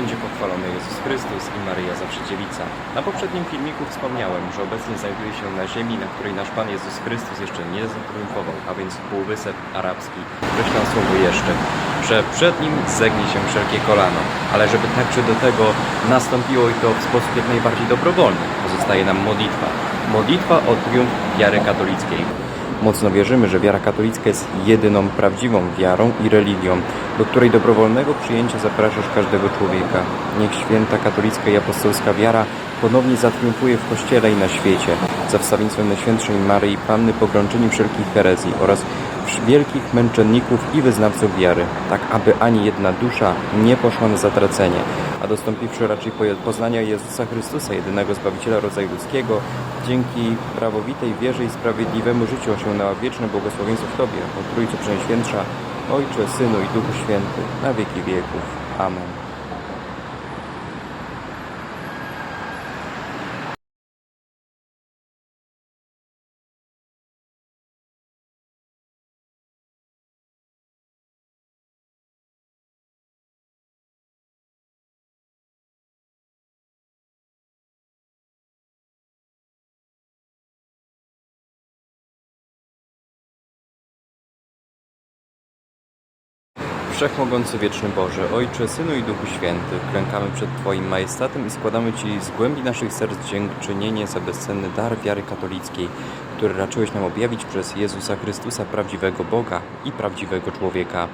Będzie pochwalony Jezus Chrystus i Maryja zawsze dziewica. Na poprzednim filmiku wspomniałem, że obecnie znajduje się na ziemi, na której nasz Pan Jezus Chrystus jeszcze nie zatriumfował, a więc Półwysep Arabski. Wreszcie słowo jeszcze, że przed nim zegnie się wszelkie kolano, ale żeby także do tego nastąpiło i to w sposób jak najbardziej dobrowolny, pozostaje nam modlitwa. Modlitwa o triumf wiary katolickiej. Mocno wierzymy, że wiara katolicka jest jedyną prawdziwą wiarą i religią, do której dobrowolnego przyjęcia zapraszasz każdego człowieka. Niech święta katolicka i apostolska wiara ponownie zatriumfuje w Kościele i na świecie, za wstawienstwem Najświętszej Maryi, Panny pogrączyni wszelkich herezji oraz wielkich męczenników i wyznawców wiary, tak aby ani jedna dusza nie poszła na zatracenie, a dostąpiwszy raczej poznania Jezusa Chrystusa, jedynego Zbawiciela rodzaju ludzkiego, dzięki prawowitej wierze i sprawiedliwemu życiu osiągnęła wieczne błogosławieństwo w Tobie, o Trójco Przenajświętsza, Ojcze, Synu i Duchu Święty, na wieki wieków. Amen. Wszechmogący wieczny Boże, Ojcze, Synu i Duchu Święty, klękamy przed Twoim majestatem i składamy Ci z głębi naszych serc dziękczynienie za bezcenny dar wiary katolickiej, który raczyłeś nam objawić przez Jezusa Chrystusa, prawdziwego Boga i prawdziwego człowieka.